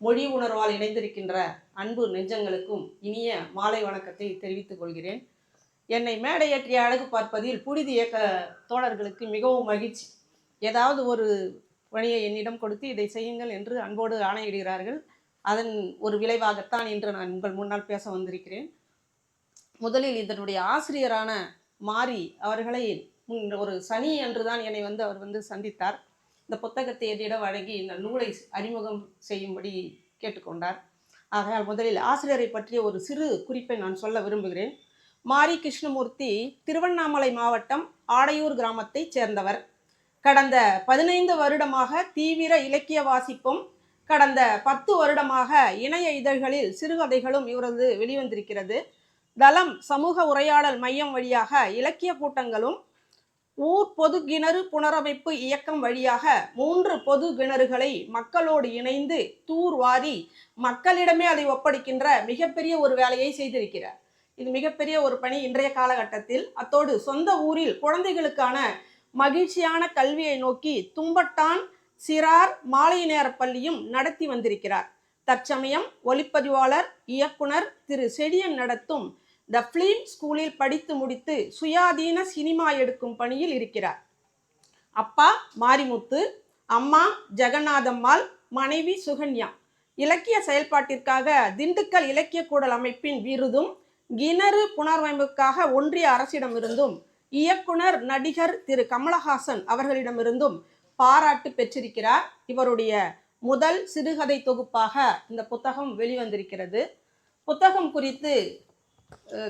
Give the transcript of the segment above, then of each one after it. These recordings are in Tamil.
மொழி உணர்வால் இணைந்திருக்கின்ற அன்பு நெஞ்சங்களுக்கும் இனிய மாலை வணக்கத்தை தெரிவித்துக் கொள்கிறேன். என்னை மேடையேற்றிய அழகு பார்ப்பதில் புனித இயக்க தோழர்களுக்கு மிகவும் மகிழ்ச்சி. ஏதாவது ஒரு பணியை என்னிடம் கொடுத்து இதை செய்யுங்கள் என்று அன்போடு ஆணையிடுகிறார்கள். அதன் ஒரு விளைவாகத்தான் இன்று நான் உங்கள் முன்னால் பேச வந்திருக்கிறேன். முதலில் இதனுடைய ஆசிரியரான மாரி அவர்களை முன் ஒரு சனி அன்றுதான் என்னை வந்து அவர் வந்து சந்தித்தார். இந்த புத்தகத்தை என்னிடம் வழங்கி இந்த நூலை அறிமுகம் செய்யும்படி கேட்டுக்கொண்டார். ஆகையால் முதலில் ஆசிரியரை பற்றிய ஒரு சிறு குறிப்பை நான் சொல்ல விரும்புகிறேன். மாரி கிருஷ்ணமூர்த்தி திருவண்ணாமலை மாவட்டம் ஆடையூர் கிராமத்தைச் சேர்ந்தவர். கடந்த பதினைந்து வருடமாக தீவிர இலக்கிய வாசிப்பும் கடந்த பத்து வருடமாக இணைய இதழ்களில் சிறுகதைகளும் இவரது வெளிவந்திருக்கிறது. தளம் சமூக உரையாடல் மையம் வழியாக இலக்கிய கூட்டங்களும் ஊர் பொது கிணறு புனரமைப்பு இயக்கம் வழியாக மூன்று பொது கிணறுகளை மக்களோடு இணைந்து தூர்வாரி மக்களிடமே அதை ஒப்படைக்கின்ற மிகப்பெரிய ஒரு வேலையை செய்திருக்கிறார். இது மிகப்பெரிய ஒரு பணி இன்றைய காலகட்டத்தில். அத்தோடு சொந்த ஊரில் குழந்தைகளுக்கான மகிழ்ச்சியான கல்வியை நோக்கி தும்பட்டான் சிறார் மாலை நேர பள்ளியும் நடத்தி வந்திருக்கிறார். தற்சமயம் ஒளிப்பதிவாளர் இயக்குனர் திரு செடியன் நடத்தும் த ஃபிலிம் ஸ்கூலில் படித்து முடித்து சுயாதீன சினிமா எடுக்கும் பணியில் இருக்கிறார். அப்பா மாரிமுத்து அம்மா ஜெகநாதம்மாள் மனைவி சுகன்யா. இலக்கிய செயல்பாட்டிற்காக திண்டுக்கல் இலக்கிய கூடல் அமைப்பின் விருதும் கிணறு புனர்வமைப்புக்காக ஒன்றிய அரசிடமிருந்தும் இயக்குனர் நடிகர் திரு கமலஹாசன் அவர்களிடமிருந்தும் பாராட்டு பெற்றிருக்கிறார். இவருடைய முதல் சிறுகதை தொகுப்பாக இந்த புத்தகம் வெளிவந்திருக்கிறது. புத்தகம் குறித்து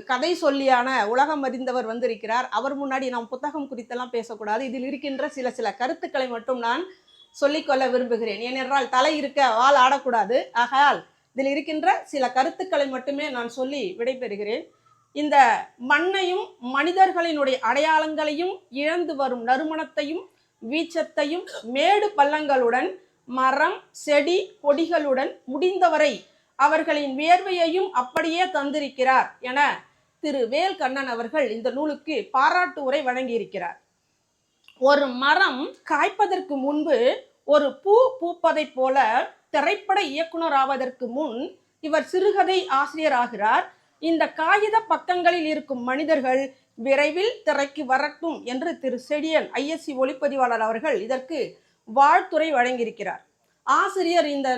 கதை சொல்லியான உலகம் அறிந்தவர் வந்திருக்கிறார். அவர் முன்னாடி நாம் புத்தகம் குறித்தெல்லாம் பேசக்கூடாது. இதில் இருக்கின்ற சில சில கருத்துக்களை மட்டும் நான் சொல்லிக்கொள்ள விரும்புகிறேன். ஏனென்றால் தலை இருக்க வால் ஆடக்கூடாது. ஆகையால் இதில் இருக்கின்ற சில கருத்துக்களை மட்டுமே நான் சொல்லி விடைபெறுகிறேன். இந்த மண்ணையும் மனிதர்களினுடைய அடையாளங்களையும் இழந்து வரும் நறுமணத்தையும் வீச்சத்தையும் மேடு பள்ளங்களுடன் மரம் செடி கொடிகளுடன் முடிந்தவரை அவர்களின் வியர்வையையும் அப்படியே தந்திருக்கிறார் என திரு வேல் கண்ணன் அவர்கள் இந்த நூலுக்கு பாராட்டு உரை வழங்கியிருக்கிறார். ஒரு மரம் காய்ப்பதற்கு முன்பு ஒரு பூ பூப்பதைப் போல திரைப்பட இயக்குனர் ஆவதற்கு முன் இவர் சிறுகதை ஆசிரியர் ஆகிறார் இந்த காகித பக்கங்களில் இருக்கும் மனிதர்கள் விரைவில் திரைக்கு வரட்டும் என்று திரு செடியன் ஐஎஸ்சி ஒளிப்பதிவாளர் அவர்கள் இதற்கு வாழ்த்துரை வழங்கியிருக்கிறார். ஆசிரியர் இந்த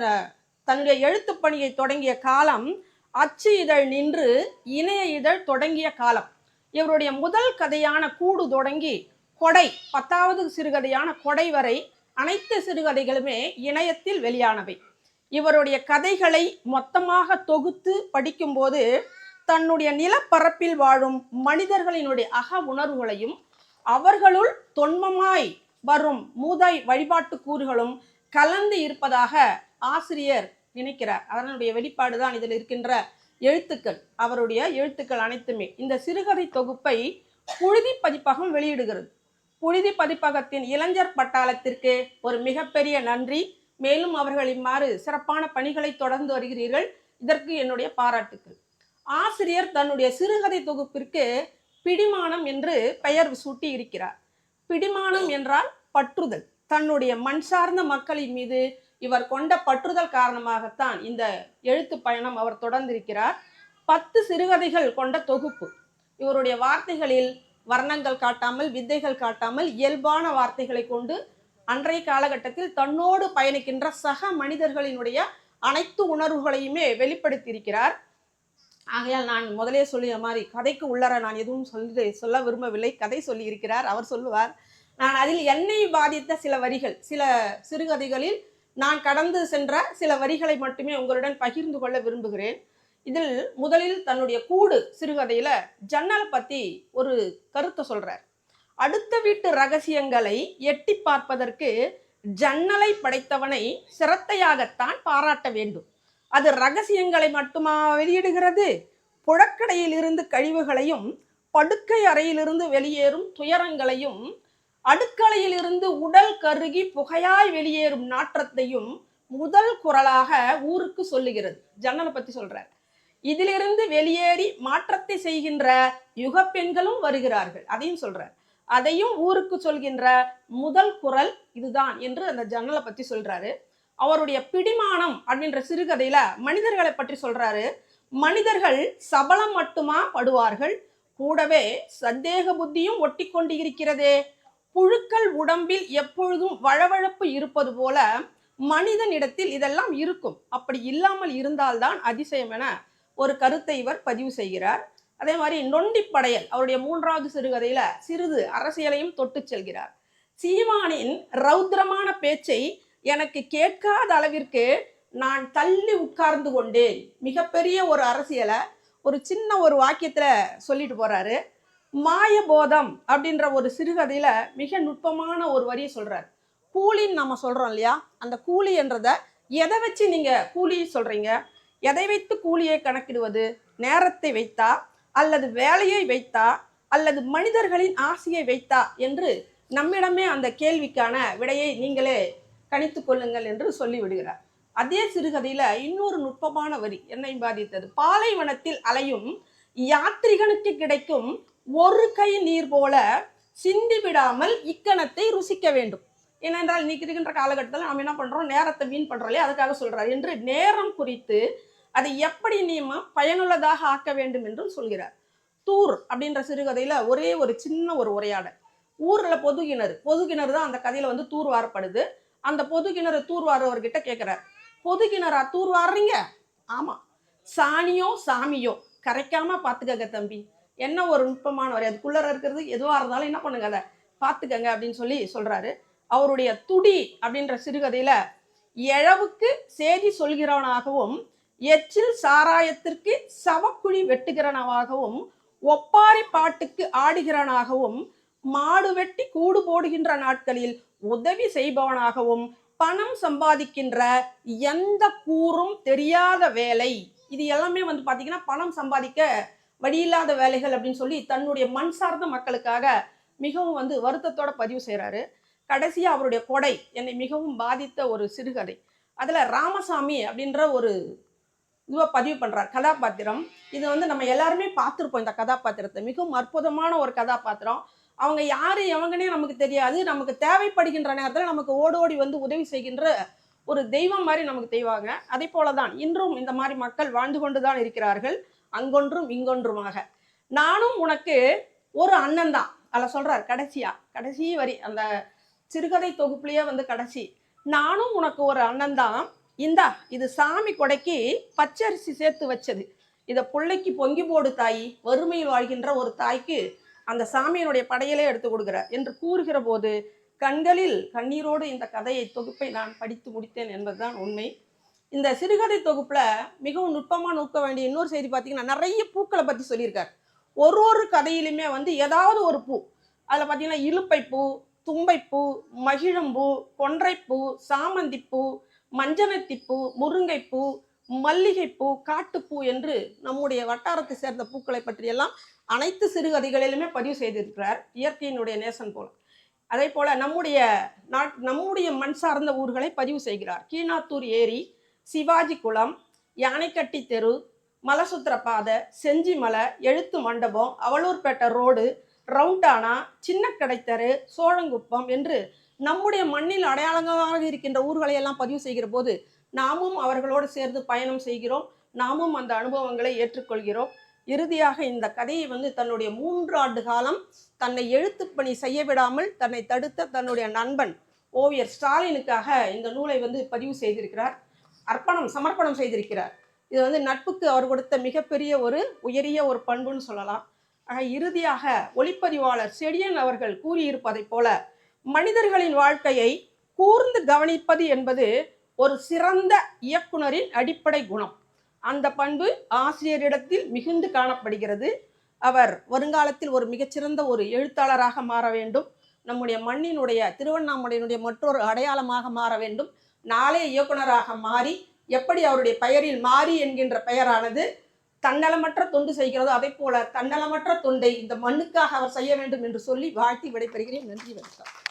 தன்னுடைய எழுத்துப் பணியை தொடங்கிய காலம் அச்சு இதழ் நின்று இணைய இதழ் தொடங்கிய காலம். இவருடைய முதல் கதையான கூடு தொடங்கி கொடை பத்தாவது சிறுகதையான கொடை வரை அனைத்து சிறுகதைகளுமே இணையத்தில் வெளியானவை. இவருடைய கதைகளை மொத்தமாக தொகுத்து படிக்கும்போது தன்னுடைய நிலப்பரப்பில் வாழும் மனிதர்களினுடைய அக உணர்வுகளையும் அவர்களுள் தொன்மமாய் வரும் மூதாய் வழிபாட்டு கூறுகளும் கலந்து இருப்பதாக ஆசிரியர் நினைக்கிறார். அதனுடைய வெளிப்பாடு தான் இதில் இருக்கின்ற எழுத்துக்கள். அவருடைய எழுத்துக்கள் அனைத்துமே இந்த சிறுகதை தொகுப்பை புழுதி பதிப்பகம் வெளியிடுகிறது. புழுதி பதிப்பகத்தின் இளைஞர் பட்டாளத்திற்கு ஒரு மிகப்பெரிய நன்றி. மேலும் அவர்கள் இம்மாறு சிறப்பான பணிகளை தொடர்ந்து வருகிறீர்கள். இதற்கு என்னுடைய பாராட்டுக்கள். ஆசிரியர் தன்னுடைய சிறுகதை தொகுப்பிற்கு பிடிமானம் என்று பெயர் சூட்டி இருக்கிறார் பிடிமானம் என்றால் பற்றுதல். தன்னுடைய மண் சார்ந்த மக்களின் மீது இவர் கொண்ட பற்றுதல் காரணமாகத்தான் இந்த எழுத்து பயணம் அவர் தொடர்ந்திருக்கிறார். பத்து சிறுகதைகள் கொண்ட தொகுப்பு. இவருடைய வார்த்தைகளில் வர்ணங்கள் காட்டாமல் வித்தைகள் காட்டாமல் இயல்பான வார்த்தைகளை கொண்டு அன்றைய காலகட்டத்தில் தன்னோடு பயணிக்கின்ற சக மனிதர்களினுடைய அனைத்து உணர்வுகளையுமே வெளிப்படுத்தியிருக்கிறார். ஆகையால் நான் முதலே சொல்லிய மாதிரி கதைக்கு உள்ளர நான் எதுவும் சொல்லி சொல்ல விரும்பவில்லை. கதை சொல்லியிருக்கிறார் அவர் சொல்லுவார். நான் அதில் என்னை பாதித்த சில வரிகள் சில சிறுகதைகளில் நான் கடந்து சென்ற சில வரிகளை மட்டுமே உங்களுடன் பகிர்ந்து கொள்ள விரும்புகிறேன். இதில் முதலில் தன்னுடைய கூடு சிறுகதையில ஜன்னலை பத்தி ஒரு கருத்தை சொல்றார். அடுத்த வீட்டு ரகசியங்களை எட்டி பார்ப்பதற்கு ஜன்னலை படைத்தவனை சிரத்தையாகத்தான் பாராட்ட வேண்டும். அது ரகசியங்களை மட்டுமா வெளியிடுகிறது? புழக்கடையிலிருந்து கழிவுகளையும் படுக்கை அறையிலிருந்து வெளியேறும் துயரங்களையும் அடுக்கலையில் இருந்து உடல் கருகி புகையாய் வெளியேறும் நாற்றத்தையும் முதல் குரலாக ஊருக்கு சொல்லுகிறது. ஜன்னலை பத்தி சொல்றார். இதிலிருந்து வெளியேறி மாற்றத்தை செய்கின்ற யுக பெண்களும் வருகிறார்கள். அதையும் சொல்றார். அதையும் ஊருக்கு சொல்கின்ற முதல் குரல் இதுதான் என்று அந்த ஜன்னலை பத்தி சொல்றாரு. அவருடைய பிடிமானம் அப்படின்ற சிறுகதையில மனிதர்களை பற்றி சொல்றாரு. மனிதர்கள் சபலம் மட்டுமா படுவார்கள்? கூடவே சந்தேக புத்தியும் ஒட்டி கொண்டு இருக்கிறதே புழுக்கள் உடம்பில் எப்பொழுதும் வழவழப்பு இருப்பது போல மனிதனிடத்தில் இதெல்லாம் இருக்கும். அப்படி இல்லாமல் இருந்தால்தான் அதிசயம் என ஒரு கருத்தை இவர் பதிவு செய்கிறார். அதே மாதிரி நொண்டிப்படையல் அவருடைய மூன்றாவது சிறுகதையில சிறிது அரசியலையும் தொட்டு செல்கிறார். சீமானின் ரௌத்ரமான பேச்சை எனக்கு கேட்காத அளவிற்கு நான் தள்ளி உட்கார்ந்து கொண்டேன். மிகப்பெரிய ஒரு அரசியலை ஒரு சின்ன ஒரு வாக்கியத்தில் சொல்லிட்டு போறாரு. மாயபோதம் அப்படின்ற ஒரு சிறுகதையில் மிக நுட்பமான ஒரு வரியை சொல்கிறார் கூலின்னு நம்ம சொல்கிறோம் இல்லையா? அந்த கூலி என்றதை எதை வச்சு நீங்கள் கூலி சொல்கிறீங்க எதை வைத்து கூலியை கணக்கிடுவது? நேரத்தை வைத்தா அல்லது வேலையை வைத்தா அல்லது மனிதர்களின் ஆசையை வைத்தா என்று நம்மிடமே அந்த கேள்விக்கான விடையை நீங்களே கணித்து கொள்ளுங்கள் என்று சொல்லிவிடுகிறார் அதே சிறுகதையில் இன்னொரு நுட்பமான வரி என்னை பாதித்தது. பாலைவனத்தில் அலையும் யாத்ரிகனுக்கு கிடைக்கும் ஒரு கை நீர் போல சிந்தி விடாமல் இக்கணத்தை ருசிக்க வேண்டும். ஏனென்றால் இன்னைக்கு இருக்கின்ற காலகட்டத்தில் நம்ம என்ன பண்ணுறோம் நேரத்தை வீண் பண்ணுறோம் இல்லையா? அதுக்காக சொல்கிறார் என்று நேரம் குறித்து அதை எப்படி நீம பயனுள்ளதாக ஆக்க வேண்டும் என்றும் சொல்கிறார். தூர் அப்படின்ற சிறுகதையில் ஒரே ஒரு சின்ன ஒரு உரையாடல். ஊரில் பொது கிணறு. பொது கிணறு தான் அந்த கதையில் வந்து தூர் வாரப்படுது அந்த பொது கிணறு தூர் வாரவர்கிட்ட பொது கிணறா தூர் வாடுறீங்க சாணியோ சாமியோ கரைக்காம பார்த்துக்கங்க தம்பி. என்ன ஒரு நுட்பமான அதுக்குள்ளே இருக்கிறது எதுவாக இருந்தாலும் என்ன பண்ணுங்க அதை பார்த்துக்கங்க அப்படின்னு சொல்லி சொல்கிறாரு அவருடைய துடி அப்படின்ற சிறுகதையில் எழவுக்கு செய்தி சொல்கிறவனாகவும் எச்சில் சாராயத்திற்கு சவக்குழி வெட்டுகிறனவாகவும் ஒப்பாரி பாட்டுக்கு ஆடுகிறவனாகவும் மாடு வெட்டி கூடு போடுகின்ற நாட்களில் உதவி செய்பவனாகவும் பணம் சம்பாதிக்கின்ற எந்த கூறும் தெரியாத வேலை. இது எல்லாமே வந்து பார்த்தீங்கன்னா பணம் சம்பாதிக்க வழியில்லாத வேலைகள் அப்படின்னு சொல்லி தன்னுடைய மண் சார்ந்த மக்களுக்காக மிகவும் வந்து வருத்தத்தோட பதிவு செய்கிறாரு கடைசியாக அவருடைய கொடை என்னை மிகவும் பாதித்த ஒரு சிறுகதை. அதில் ராமசாமி அப்படின்ற ஒரு இதுவை பதிவு பண்ணுறார் கதாபாத்திரம். இது வந்து நம்ம எல்லாருமே பார்த்துருப்போம் இந்த கதாபாத்திரத்தை. மிகவும் அற்புதமான ஒரு கதாபாத்திரம். அவங்க யார் எவங்கனே நமக்கு தெரியாது. நமக்கு தேவைப்படுகின்ற நேரத்தில் நமக்கு ஓடி ஓடி வந்து உதவி செய்கின்ற ஒரு தெய்வம் மாதிரி நமக்கு தெய்வாங்க. அதே போலதான் இன்றும் இந்த மாதிரி மக்கள் வாழ்ந்து கொண்டு தான் இருக்கிறார்கள். அங்கொன்றும் இங்கொன்றுமாக. நானும் உனக்கு ஒரு அண்ணன் தான். அதில் சொல்கிறார் கடைசியா கடைசி வரி அந்த சிறுகதை தொகுப்புலேயே வந்து கடைசி. நானும் உனக்கு ஒரு அண்ணன் தான். இந்தா இது சாமி கொடைக்கு பச்சரிசி சேர்த்து வச்சது. இதை பிள்ளைக்கு பொங்கி போடு தாயி. வறுமையில் வாழ்கின்ற ஒரு தாய்க்கு அந்த சாமியினுடைய படையலே எடுத்து கொடுக்குற என்று கூறுகிற போது கண்களில் கண்ணீரோடு இந்த கதையை தொகுப்பை நான் படித்து முடித்தேன் என்பதுதான் உண்மை. இந்த சிறுகதை தொகுப்பில் மிகவும் நுட்பமாக நோக்க வேண்டிய இன்னொரு செய்தி பார்த்தீங்கன்னா நிறைய பூக்களை பற்றி சொல்லியிருக்கார். ஒரு ஒரு கதையிலுமே வந்து ஏதாவது ஒரு பூ அதில் பார்த்தீங்கன்னா இழுப்பைப்பூ தும்பைப்பூ மகிழம்பூ கொன்றைப்பூ சாமந்திப்பூ மஞ்சனத்திப்பூ முருங்கைப்பூ மல்லிகைப்பூ காட்டுப்பூ என்று நம்முடைய வட்டாரத்தை சேர்ந்த பூக்களை பற்றியெல்லாம் அனைத்து சிறுகதைகளிலுமே பதிவு செய்திருக்கிறார் இயற்கையினுடைய நேசன் போல. அதே போல் நம்முடைய நாட் நம்முடைய மண் சார்ந்த ஊர்களை பதிவு செய்கிறார். கீழாத்தூர் ஏரி சிவாஜி குளம் யானைக்கட்டி தெரு மலசுத்திர பாதை செஞ்சிமலை எழுத்து மண்டபம் அவலூர்பேட்டை ரோடு ரவுண்டானா சின்ன கடைத்தரு சோழங்குப்பம் என்று நம்முடைய மண்ணில் அடையாளங்களாக இருக்கின்ற ஊர்களை எல்லாம் பதிவு செய்கிற போது நாமும் அவர்களோடு சேர்ந்து பயணம் செய்கிறோம். நாமும் அந்த அனுபவங்களை ஏற்றுக்கொள்கிறோம். இறுதியாக இந்த கதையை வந்து தன்னுடைய மூன்று ஆண்டு காலம் தன்னை எழுத்துப்பணி செய்ய விடாமல் தன்னை தடுத்த தன்னுடைய நண்பன் ஓவியர் ஸ்டாலினுக்காக இந்த நூலை வந்து பதிவு செய்திருக்கிறார். அர்ப்பணம் சமர்ப்பணம் செய்திருக்கிறார். இது வந்து நட்புக்கு அவர் கொடுத்த மிகப்பெரிய ஒரு உயரிய ஒரு பண்புன்னு சொல்லலாம். ஆக இறுதியாக ஒளிப்பதிவாளர் செடியன் அவர்கள் கூறியிருப்பதைப் போல மனிதர்களின் வாழ்க்கையை கூர்ந்து கவனிப்பது என்பது ஒரு சிறந்த இயக்குனரின் அடிப்படை குணம். அந்த பண்பு ஆசிரியரிடத்தில் மிகுந்து காணப்படுகிறது. அவர் வருங்காலத்தில் ஒரு மிகச்சிறந்த ஒரு எழுத்தாளராக மாற வேண்டும். நம்முடைய மண்ணினுடைய திருவண்ணாமலையினுடைய மற்றொரு அடையாளமாக மாற வேண்டும். நாளைய இயக்குனராக மாறி எப்படி அவருடைய பெயரில் மாறி என்கின்ற பெயரானது தன்னலமற்ற தொண்டு செய்கிறதோ அதே போல தன்னலமற்ற தொண்டை இந்த மண்ணுக்காக அவர் செய்ய வேண்டும் என்று சொல்லி வாழ்த்தி விடைபெறுகிறேன். நன்றி வணக்கம்.